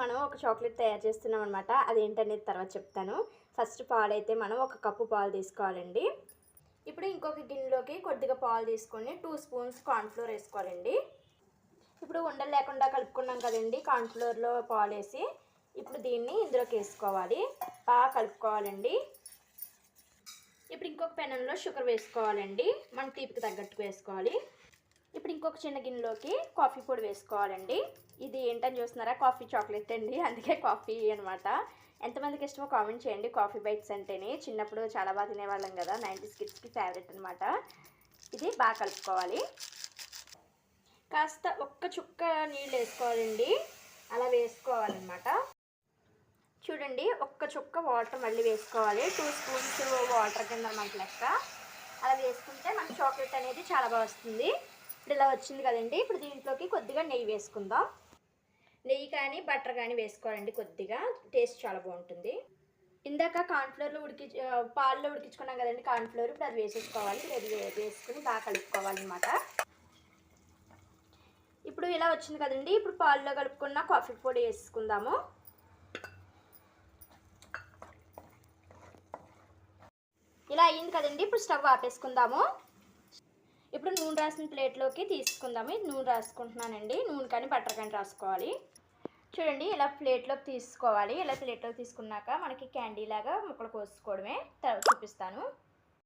మనం ఒక చాక్లెట్ తయారు చేస్తున్నాం అనమాట అది ఏంటనేది తర్వాత చెప్తాను. ఫస్ట్ పాలైతే మనం ఒక కప్పు పాలు తీసుకోవాలండి. ఇప్పుడు ఇంకొక గిన్నెలోకి కొద్దిగా పాలు తీసుకొని టూ స్పూన్స్ కార్న్ఫ్లోర్ వేసుకోవాలండి. ఇప్పుడు ఉండలు లేకుండా కలుపుకున్నాం కదండి కార్న్ఫ్లోర్లో పాలు వేసి ఇప్పుడు దీన్ని ఇందులోకి వేసుకోవాలి. బాగా కలుపుకోవాలండి. ఇప్పుడు ఇంకొక పెనంలో షుగర్ వేసుకోవాలండి. మన తీపికి తగ్గట్టుకు వేసుకోవాలి. ఇప్పుడు ఇంకొక చిన్న గిన్నెలోకి కాఫీ పొడి వేసుకోవాలండి. ఇది ఏంటని చూస్తున్నారా? కాఫీ చాక్లెట్ అండి. అందుకే కాఫీ అనమాట ఎంతమందికి ఇష్టమో కామెంట్ చేయండి. కాఫీ బైట్స్ అంటేనే. చిన్నప్పుడు చాలా బాగా తినేవాళ్ళం కదా. నైంటీస్ కిడ్స్కి ఫేవరెట్ అనమాట ఇది బాగా కలుపుకోవాలి. కాస్త ఒక్క చుక్క నీళ్ళు వేసుకోవాలండి. అలా వేసుకోవాలన్నమాట. చూడండి ఒక్క చుక్క వాటర్ మళ్ళీ వేసుకోవాలి. టూ స్పూన్స్ వాటర్ కింద మనకి లెక్క. అలా వేసుకుంటే మనకి చాక్లెట్ అనేది చాలా బాగా వస్తుంది. ఇప్పుడు ఇలా వచ్చింది కదండి. ఇప్పుడు దీంట్లోకి కొద్దిగా నెయ్యి వేసుకుందాం. నెయ్యి కానీ బటర్ కానీ వేసుకోవాలండి కొద్దిగా. టేస్ట్ చాలా బాగుంటుంది. ఇందాక కార్న్ఫ్లోర్లో ఉడికి పాల్లో ఉడికించుకున్నాం కదండి. కార్న్ఫ్లోర్ ఇప్పుడు అది వేసేసుకోవాలి. అది వేసుకుని బాగా కలుపుకోవాలన్నమాట. ఇప్పుడు ఇలా వచ్చింది కదండి. ఇప్పుడు పాల్లో కలుపుకున్న కాఫీ పొడి వేసుకుందాము. ఇలా అయ్యింది కదండి. ఇప్పుడు స్టవ్ ఆపేసుకుందాము. ఇప్పుడు నూనె రాసిన ప్లేట్లోకి తీసుకుందాము. నూనె రాసుకుంటున్నానండి. నూనె కానీ బటర్ కానీ రాసుకోవాలి. చూడండి ఇలా ప్లేట్లోకి తీసుకోవాలి. ఇలా ప్లేట్లోకి తీసుకున్నాక మనకి క్యాండీ లాగా ముక్కలు కోసుకోవడమే. తర్వాత చూపిస్తాను.